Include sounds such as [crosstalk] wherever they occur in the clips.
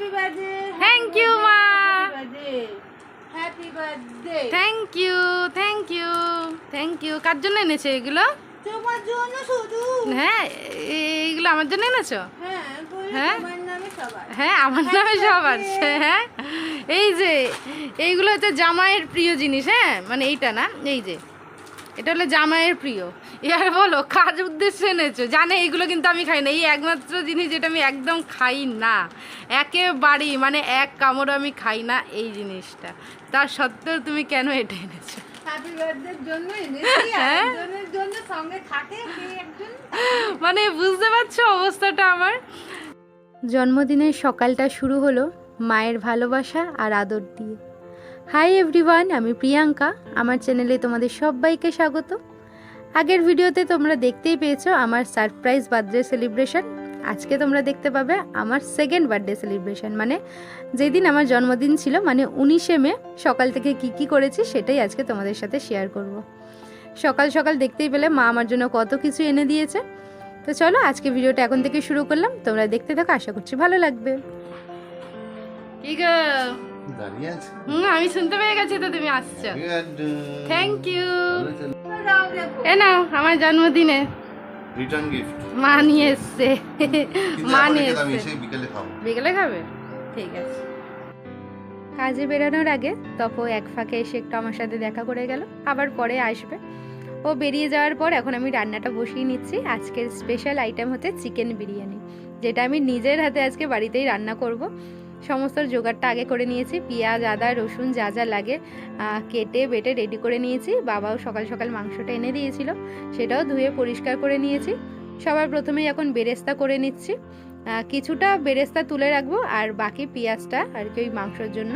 Happy birthday Thank you, মা। Happy birthday thank you thank you thank you কার জন্য এনেছো এগুলো? তোমার জন্য শুধু। হ্যাঁ এইগুলো আমার জন্য এনেছো? হ্যাঁ হ্যাঁ? হ্যাঁ আমার নামে সব আছে হ্যাঁ? এই যে এইগুলো হচ্ছে জামাইয়ের প্রিয় জিনিস হ্যাঁ? মানে এইটা না এই যে। এটা হলো জামাইয়ের প্রিয়। এবার বলো কাজ উদ্দেশ্যে এনেছো? জানে এইগুলো কিন্তু আমি খাই না। এই একমাত্র জিনিস যেটা আমি একদম খাই না। একেবারেই মানে এক কামড় আমি খাই না এই জিনিসটা। তার সত্ত্বেও তুমি কেন এটা এনেছো? হ্যাঁ? মানে বুঝতে পারছ অবস্থাটা আমার? জন্মদিনের সকালটা শুরু হলো মায়ের ভালোবাসা আর আদর দিয়ে। হাই এভরিওয়ান আমি প্রিয়াঙ্কা। আমার চ্যানেলে তোমাদের সবাইকে স্বাগত। আগের ভিডিওতে তোমরা দেখতেই পেয়েছ আমার সারপ্রাইজ বার্থডে সেলিব্রেশন। আজকে তোমরা দেখতে পাবে আমার সেকেন্ড বার্থডে সেলিব্রেশন মানে যেদিন আমার জন্মদিন ছিল মানে উনিশে মে সকাল থেকে কি কি করেছি সেটাই আজকে তোমাদের সাথে শেয়ার করব। সকাল সকাল দেখতেই পেলে মা আমার জন্য কত কিছু এনে দিয়েছে। তো চলো আজকে ভিডিওটা এখন থেকে শুরু করলাম তোমরা দেখতে থাকো আশা করছি ভালো লাগবে। কি গো? দাঁড়িয়ে আছে? হুম আমি শুনতে পেয়ে গেছি তো তুমি আসছো। থ্যাংক ইউ এ নাও আমার জন্মদিনে। রিটার্ন গিফট মা নিয়ে এসছে। মা নিয়ে এসছে। বিকেলে খাব বিকেলে খাবে? ঠিক আছে। কাজে বেরানোর আগে তপ এক ফাঁকে এসে একটু আমার সাথে দেখা করে গেল আবার পরে আসবে। ও বেরিয়ে যাওয়ার পর এখন আমি রান্নাটা বসিয়ে নিচ্ছি। আজকের স্পেশাল আইটেম হচ্ছে চিকেন বিরিয়ানি যেটা আমি নিজের হাতে আজকে বাড়িতেই রান্না করব। সমস্ত জোগাড়টা আগে করে নিয়েছি। পেঁয়াজ, আদা, রসুন যা যা লাগে কেটে, বেটে রেডি করে নিয়েছি। বাবাও সকাল সকাল মাংসটা এনে দিয়েছিল, সেটাও ধুয়ে পরিষ্কার করে নিয়েছি। সবার প্রথমেই এখন বেরেস্তা করে নিচ্ছি। কিছুটা বেরেস্তা তুলে রাখব, আর বাকি পেঁয়াজটা আর কি ওই মাংসর জন্য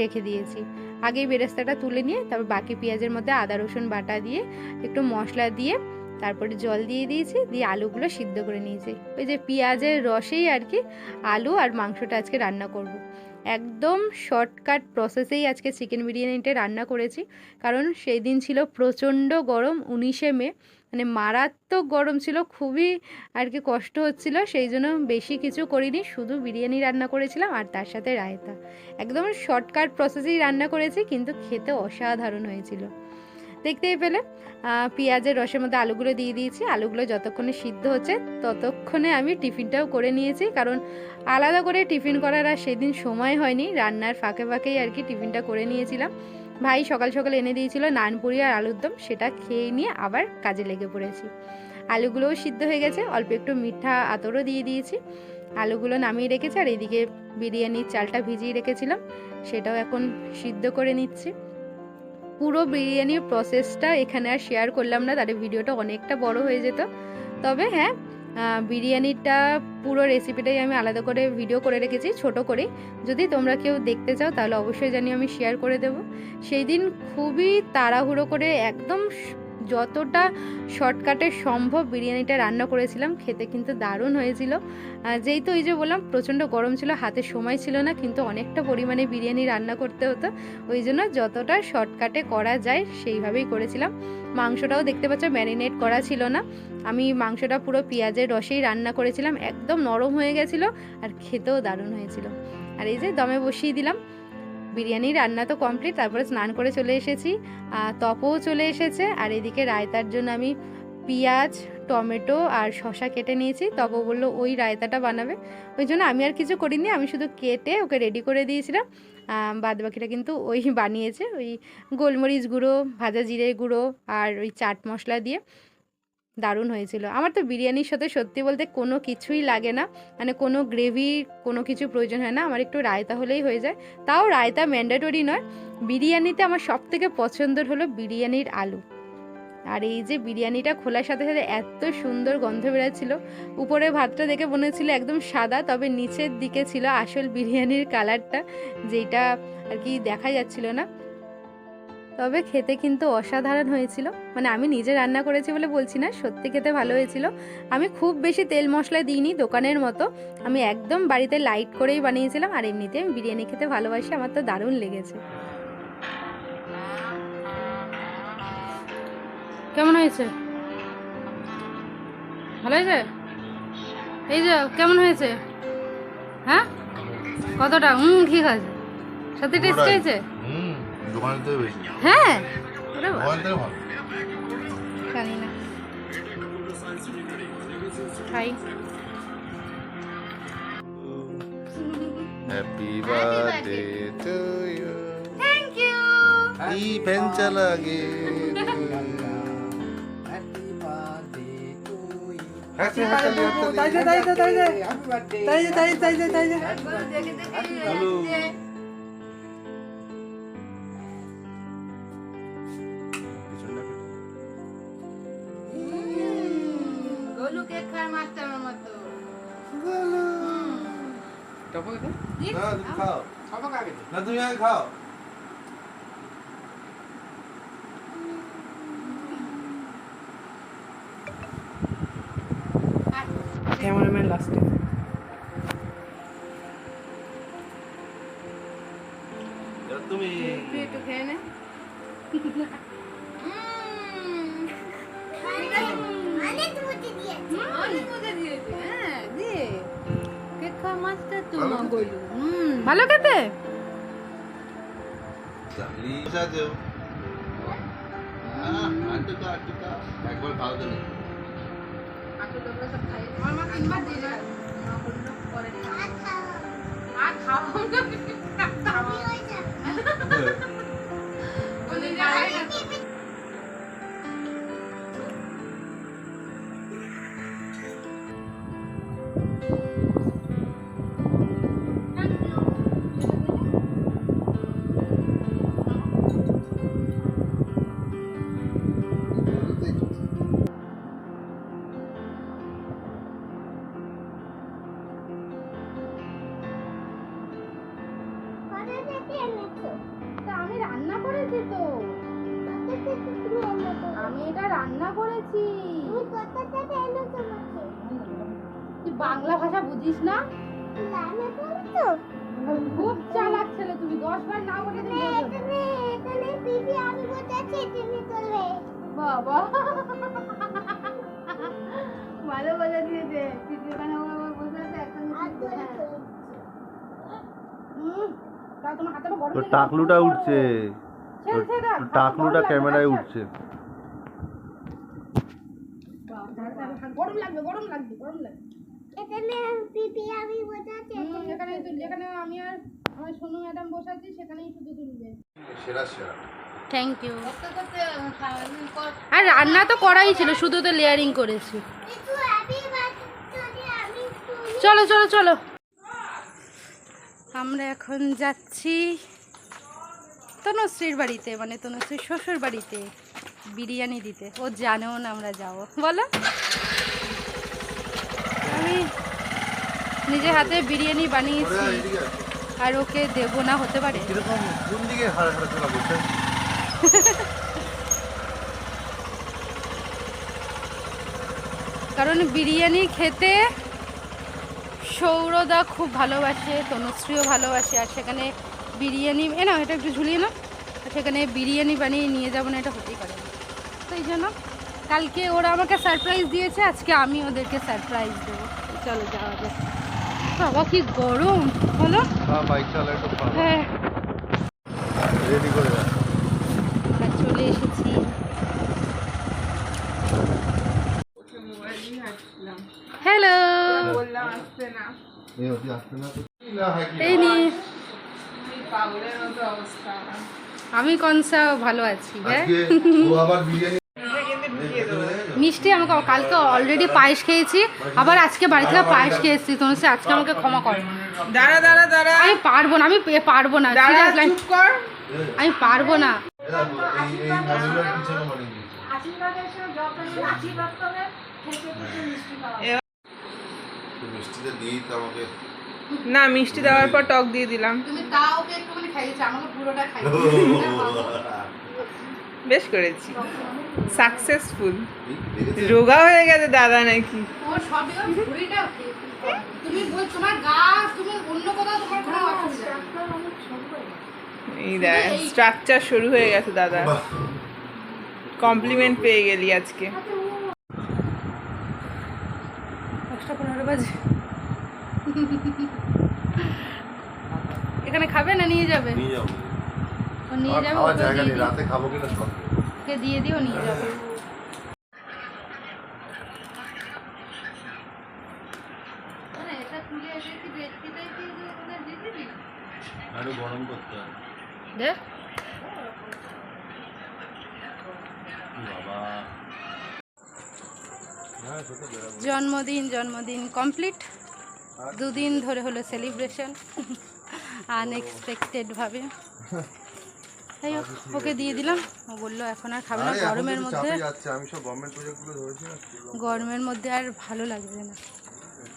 রেখে দিয়েছি। আগেই বেরেস্তাটা তুলে নিয়ে, তারপর বাকি পেঁয়াজের মধ্যে আদা, রসুন বাটা দিয়ে, একটু মশলা দিয়ে তারপরে জল দিয়ে দিয়েছি, দিয়ে আলুগুলো সিদ্ধ করে নিয়েছি। ওই যে পেঁয়াজের রসেই আর কি আলু আর মাংসটা আজকে রান্না করব। একদম শর্টকাট প্রসেসেই আজকে চিকেন বিরিয়ানিটা রান্না করেছি, কারণ সেই দিন ছিল প্রচণ্ড গরম, উনিশে মে মানে মারাত্মক গরম ছিল, খুবই আর কি কষ্ট হচ্ছিল, সেই জন্য বেশি কিছু করিনি, শুধু বিরিয়ানি রান্না করেছিলাম আর তার সাথে রায়তা। একদম শর্টকাট প্রসেসেই রান্না করেছি, কিন্তু খেতে অসাধারণ হয়েছিল। দেখতেই পেলে। পেঁয়াজের রসের মধ্যে আলুগুলো দিয়ে দিয়েছি। আলুগুলো যতক্ষণে সিদ্ধ হচ্ছে ততক্ষণে আমি টিফিনটাও করে নিয়েছি। কারণ আলাদা করে টিফিন করার আর সেদিন সময় হয়নি। রান্নার ফাঁকে ফাঁকেই আর কি টিফিনটা করে নিয়েছিলাম। ভাই সকাল সকাল এনে দিয়েছিল নানপুরি আর আলুর দম। সেটা খেয়ে নিয়ে আবার কাজে লেগে পড়েছি। আলুগুলোও সিদ্ধ হয়ে গেছে। অল্প একটু মিঠা আতরও দিয়ে দিয়েছি। আলুগুলো নামিয়ে রেখেছি আর এইদিকে বিরিয়ানির চালটা ভিজিয়ে রেখেছিলাম। সেটাও এখন সিদ্ধ করে নিচ্ছি। পুরো বিরিয়ানির প্রসেসটা এখানে আর শেয়ার করলাম না তাদের ভিডিওটা অনেকটা বড় হয়ে যেত। তবে হ্যাঁ বিরিয়ানিটা পুরো রেসিপিটাই আমি আলাদা করে ভিডিও করে রেখেছি, ছোট করে যদি তোমরা কেউ দেখতে চাও, তাহলে অবশ্যই জানি আমি শেয়ার করে দেব। সেই দিন খুবই তাড়াহুড়ো করে একদম যতটা শর্টকাটে সম্ভব বিরিয়ানিটা রান্না করেছিলাম খেতে কিন্তু দারুণ হয়েছিল। আহ, যেহেতু ওই যে বললাম প্রচণ্ড গরম ছিল হাতে সময় ছিল না কিন্তু অনেকটা পরিমাণে বিরিয়ানি রান্না করতে হতো। ওই জন্য যতটা শর্টকাটে করা যায় সেইভাবেই করেছিলাম। মাংসটাও দেখতে পাচ্ছ ম্যারিনেট করা ছিল না। আমি মাংসটা পুরো পেঁয়াজের রসেই রান্না করেছিলাম একদম নরম হয়ে গেছিল আর খেতেও দারুণ হয়েছিল। আর এই যে দমে বসিয়ে দিলাম। বিরিয়ানি রান্না তো কমপ্লিট তারপরে স্নান করে চলে এসেছি। তপও চলে এসেছে, আর এদিকে রায়তার জন্য আমি পেঁয়াজ, টমেটো আর শসা কেটে নিয়েছি। তপ বলল, ওই রায়তাটা বানাবে। ওই জন্য আমি আর কিছু করিনি, আমি শুধু কেটে ওকে রেডি করে দিয়েছিলাম। বাদ বাকিটা কিন্তু ওই বানিয়েছে, ওই গোলমরিচ গুঁড়ো, ভাজা জিরে গুঁড়ো আর ওই চাট মশলা দিয়ে। দারুণ হয়েছিল। আমার তো বিরিয়ানির সাথে সত্যি বলতে কোনো কিছুই লাগে না। মানে কোনো গ্রেভি কোনো কিছু প্রয়োজন হয় না। আমার একটু রায়তা হলেই হয়ে যায়। তাও রায়তা ম্যান্ডেটরি নয়। বিরিয়ানিতে আমার সব থেকে পছন্দের হলো বিরিয়ানির আলু। আর এই যে বিরিয়ানিটা খোলার সাথে সাথে এত সুন্দর গন্ধ বেরোচ্ছিল। উপরে ভাতটা দেখে মনে হচ্ছিল একদম সাদা, তবে নিচের দিকে ছিল আসল বিরিয়ানির কালারটা যেটা আর কি দেখা যাচ্ছিল না। তবে খেতে কিন্তু অসাধারণ হয়েছিল। মানে আমি নিজে রান্না করেছি বলে বলছি না সত্যি খেতে ভালো হয়েছিল। আমি খুব বেশি তেল মশলা দিইনি দোকানের মতো। আমি একদম বাড়িতে লাইট করেই বানিয়েছিলাম আর এমনিতে আমি বিরিয়ানি খেতে ভালোবাসি আমার তো দারুণ লেগেছে। কেমন হয়েছে? ভালো হয়েছে? এই যে কেমন হয়েছে? হ্যাঁ? কতটা? হুম ঠিক আছে। সত্যি টেস্ট হয়েছে? দোকানের থেকে বেশি হ্যাঁ। ওরে বাবা, দোকান থেকে ভালো। জানি না। খাই। Happy birthday to you thank you E fan চালা গে একবার দেখে দেখে হ্যালো। যে গোলু না তুমি খাও না তুমি আগে খাও ক্যামেরাম্যান লাস্টে হ্যাঁ একবার খাও তুই বাংলা ভাষা বুঝিস না? খুব চালাক ছেলে তুমি দশ বার না বলে। বাবা। ভালো বলে দিয়েছে। তুই ওখানে বসে আছে এখন হুম, তাও তোমার হাতে গরম তো টাকলুটা। উঠছে। তো টাকলুটা ক্যামেরায়। উঠছে। গরম লাগবে গরম লাগবে গরম লাগবে। যেখানে আমি আর আমার সোনু ম্যাডাম বসে আছি সেখানেই শুধু তুলবে। সেরা সেরা। থ্যাংক ইউ আর রান্না তো করাই ছিল শুধু তো লেয়ারিং করেছি। চলো চলো চলো আমরা এখন যাচ্ছি তনুশ্রীর বাড়িতে মানে তনুশ্রীর শ্বশুর বাড়িতে বিরিয়ানি দিতে। ও জানেও না আমরা যাব। বলো। আমি নিজে হাতে বিরিয়ানি বানিয়েছি আর ওকে দেবো না হতে পারে। কোন দিকে কারণ বিরিয়ানি খেতে সৌরদা খুব ভালোবাসে তনুশ্রীও ভালোবাসে আর সেখানে বিরিয়ানি এ না এটা একটু ঝুলিয়ে না আর সেখানে বিরিয়ানি বানিয়ে নিয়ে যাব না এটা হতেই পারে। তো এই জন্য কালকে ওরা আমাকে সারপ্রাইজ দিয়েছে আজকে আমি ওদেরকে সারপ্রাইজ দেবো। চলো যাওয়া যাক। বাবা কি গরম? বলো। হ্যাঁ বাইক চালা একটু হ্যাঁ। রেডি করে চলে এসেছি। হ্যালো হয় আমি কনসা ভালো আছি হ্যাঁ। মিষ্টি আমাকে কালকে অলরেডি পায়েস খেয়েছি। আবার আজকে বাড়ি থেকে পায়েস খেয়েছি তোমার সে আজকে আমাকে ক্ষমা কর। দাঁড়া দাঁড়া দাঁড়া। আমি পারব না আমি পারব না। আমি পারব না। তো তো না মিষ্টি দেওয়ার পর টক দিয়ে দিলাম। তুমি তাও একটুখানি খাইয়েছো আমাকে পুরোটা [laughs] বেশ করেছি। সাকসেসফুল রোগা হয়ে গেছে দাদা নাকি। এই দেখ স্ট্রাকচার শুরু হয়ে গেছে দাদা। কমপ্লিমেন্ট পেয়ে গেলি আজকে। বাজে। খাবে না নিয়ে যাবে? নিয়ে যাব। নিয়ে যাবে খাওয়ার জায়গা দিয়ে নেই রাতে খাব কিনা সব। ওকে দিয়ে দিও নিয়ে যাবে। আরও গরম করতে হবে। দে। বাবা। হ্যাঁ জন্মদিন জন্মদিন কমপ্লিট। দুদিন ধরে হলো সেলিব্রেশন। [laughs] আনএক্সপেক্টেড [laughs] তাই হোক, ওকে দিয়ে দিলাম। ও বলল এখন আর খাবে না গরমের মধ্যে গরমের মধ্যে আর ভালো লাগছে না।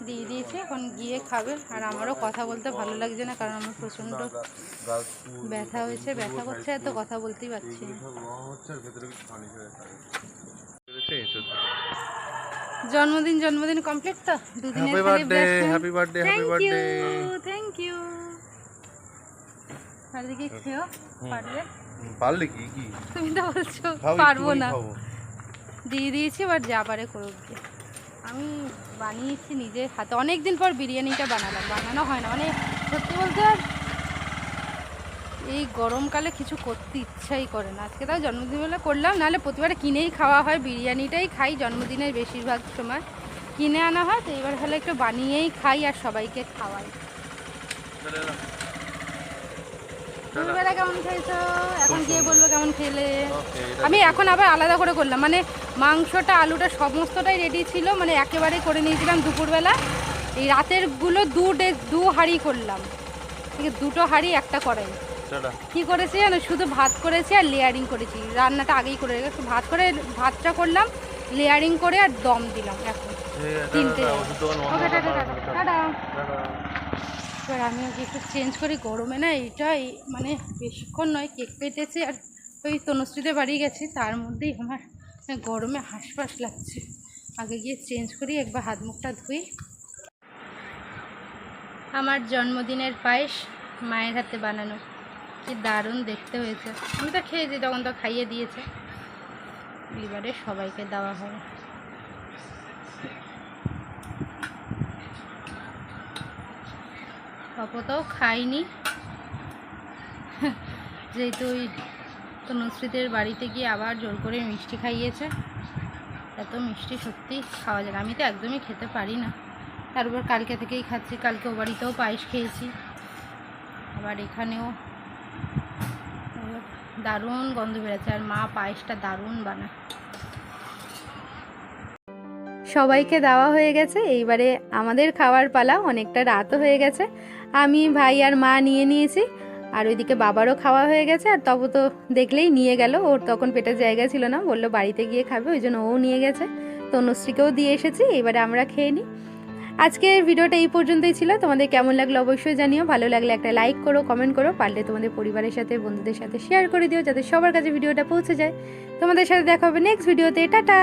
দিয়ে দিয়েছে এখন গিয়ে খাবে। আর আমারও কথা বলতে ভালো লাগছে না কারণ আমার প্রচণ্ড ব্যথা হয়েছে ব্যথা করছে এত কথা বলতেই পারছি জন্মদিন জন্মদিন কমপ্লিট তো? দুদিনের happy birthday celebration happy birthday thank you thank you আর দিকে খেও পারবে পারলে। কি? কি? তুমি তো বলছো পারব না। দিয়ে দিয়েছি এবার যা পারে করুক আমি বানিয়েছি নিজের হাতে। অনেক দিন পর বিরিয়ানিটা বানালাম। বানানো হয় না। মানে সত্যি বলতে এই গরমকালে কিছু করতে ইচ্ছাই করে না। আজকে তাও জন্মদিন বলে করলাম। নাহলে প্রতিবার কিনেই খাওয়া হয়। বিরিয়ানিটাই খাই জন্মদিনের বেশিরভাগ সময়। কিনে আনা হয় তো এবার হলে একটু বানিয়েই খাই আর সবাইকে খাওয়াই। দুপুরবেলা কেমন খেয়েছো? এখন গিয়ে বলব কেমন খেলে। আমি এখন আবার আলাদা করে করলাম। মানে মাংসটা আলুটা সমস্তটাই রেডি ছিল মানে একেবারে করে নিয়েছিলাম দুপুরবেলা। এই রাতেরগুলো দু ডে- দু হাঁড়ি করলাম। ঠিক দুটো হাঁড়ি একটা টাটা। কি করেছি জানো? শুধু ভাত করেছি আর লেয়ারিং করেছি। রান্নাটা আগেই করে রেখেছি ভাত করে ভাতটা করলাম লেয়ারিং করে আর দম দিলাম এখন। তিনটে। Okay tata. টাটা। টাটা। এবার আমি ওকে একটু চেঞ্জ করি, গরমে না এইটাই মানে বেশিক্ষণ নয় কেক কেটেছে আর ওই তনুশ্রীতে বাড়ি গেছি, তার মধ্যেই আমার গরমে হাঁসফাঁস লাগছে। আগে গিয়ে চেঞ্জ করি, একবার হাত মুখটা ধুই। আমার জন্মদিনের পায়েস মায়ের হাতে বানানো। কি দারুণ দেখতে হয়েছে। আমি তো খেয়েছি, তখন তো খাইয়ে দিয়েছে। এবারে সবাইকে দেওয়া হবে। তপতাও খাইনি। যেহেতু ওই তনুশ্রীদের বাড়িতে গিয়ে আবার জোর করে মিষ্টি খাইয়েছে, এত মিষ্টি সত্যি খাওয়া যায় আমি তো একদমই খেতে পারি না। তারপর কালকে থেকেই খাচ্ছি, কালকে ও বাড়িতেও পায়েস খেয়েছি। আবার এখানেও দারুণ গন্ধ বেরোচ্ছে, আর মা পায়েসটা দারুণ বানায়। সবাইকে দেওয়া হয়ে গেছে। এইবারে আমাদের খাওয়ার পালা অনেকটা রাতও হয়ে গেছে। আমি, ভাই আর মা নিয়ে নিয়েছি। আর ওইদিকে বাবারও খাওয়া হয়ে গেছে। আর তবে তো দেখলেই নিয়ে গেল। ওর তখন পেটের জায়গা ছিল না। বলল বাড়িতে গিয়ে খাবে। ওই জন্য ও নিয়ে গেছে। তনুশ্রীকেও দিয়ে এসেছি। এবারে আমরা খেয়ে নিই। আজকের ভিডিওটা এই পর্যন্তই ছিল। তোমাদের কেমন লাগল অবশ্যই জানিও। ভালো লাগলে একটা লাইক করো, কমেন্ট করো। পারলে তোমাদের পরিবারের সাথে, বন্ধুদের সাথে শেয়ার করে দিও, যাতে সবার কাছে ভিডিওটা পৌঁছে যায়। তোমাদের সাথে দেখা হবে নেক্সট ভিডিওতে টাটা!